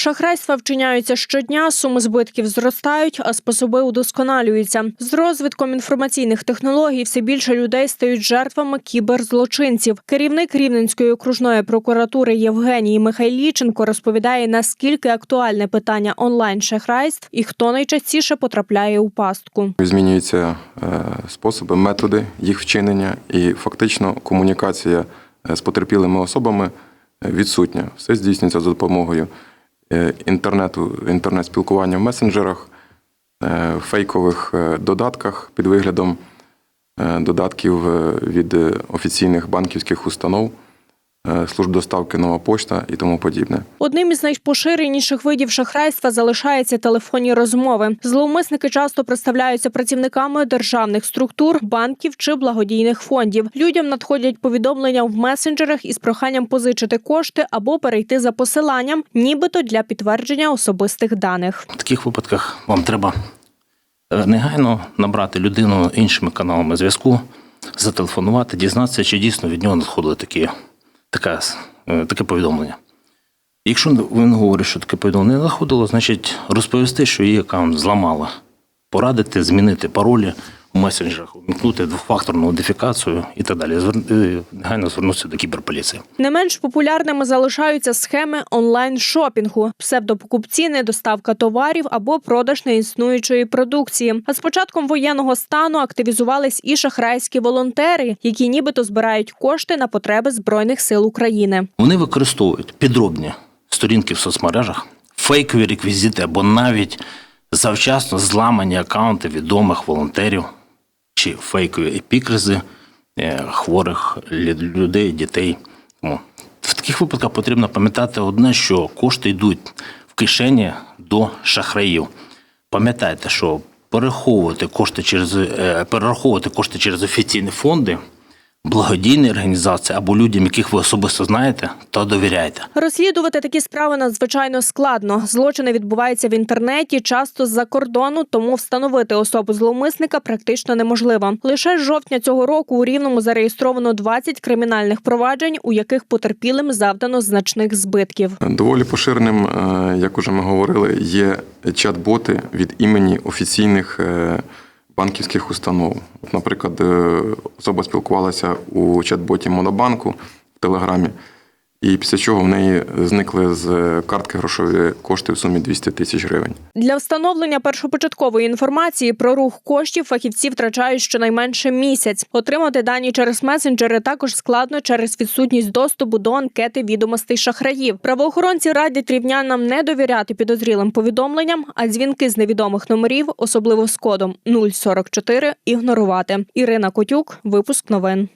Шахрайства вчиняються щодня, суми збитків зростають, а способи удосконалюються. З розвитком інформаційних технологій все більше людей стають жертвами кіберзлочинців. Керівник Рівненської окружної прокуратури Євгеній Михайліченко розповідає, наскільки актуальне питання онлайн шахрайств і хто найчастіше потрапляє у пастку. Змінюються е, способи, методи їх вчинення, і фактично комунікація е, з потерпілими особами е, відсутня. Все здійснюється за допомогою інтернету, інтернет-спілкування в месенджерах, е, фейкових е, додатках під виглядом е, додатків е, від е, офіційних банківських установ, е, служб доставки нова пошта і тому подібне. Одним із найпоширеніших видів шахрайства залишаються телефонні розмови. Зловмисники часто представляються працівниками державних структур, банків чи благодійних фондів. Людям надходять повідомлення в месенджерах із проханням позичити кошти або перейти за посиланням, нібито для підтвердження особистих даних. В таких випадках вам треба е, негайно набрати людину іншими каналами зв'язку, зателефонувати, дізнатися, чи дійсно від нього надходили такі, така, е, таке повідомлення. Якщо він говорить, що таке повідомлення не знаходило, значить розповісти, що її аккаунт зламала, порадити змінити паролі у месенджерах, увімкнути двохфакторну аутентифікацію і так далі. Е, Негайно звернутися до кіберполіції. Не менш популярними залишаються схеми онлайн-шопінгу, псевдопокупці, недоставка товарів або продаж неіснуючої продукції. А з початком воєнного стану активізувались і шахрайські волонтери, які нібито збирають кошти на потреби збройних сил України. Вони використовують підробні сторінки в соцмережах, фейкові реквізити або навіть завчасно зламані акаунти відомих волонтерів чи фейкові епікризи е, хворих людей, дітей. В таких випадках потрібно пам'ятати одне, що кошти йдуть в кишені до шахраїв. Пам'ятайте, що перераховувати кошти через е, перераховувати кошти через офіційні фонди, благодійні організації або людям, яких ви особисто знаєте, та довіряєте. Розслідувати такі справи надзвичайно складно. Злочини відбуваються в інтернеті, часто з-за кордону, тому встановити особу зловмисника практично неможливо. Лише з жовтня цього року у Рівному зареєстровано 20 кримінальних проваджень, у яких потерпілим завдано значних збитків. Доволі поширеним, е, як уже ми говорили, є чат-боти від імені офіційних е, банківських установ. Наприклад, е, особа спілкувалася у чат-боті Монобанку в Телеграмі, і після чого в неї зникли з картки грошові кошти в сумі 200 тисяч гривень. Для встановлення першопочаткової інформації про рух коштів фахівці втрачають щонайменше місяць. Отримати дані через месенджери також складно через відсутність доступу до анкети відомостей шахраїв. Правоохоронці радять рівнянам не довіряти підозрілим повідомленням, а дзвінки з невідомих номерів, особливо з кодом 044, ігнорувати. Ірина Котюк, випуск новин.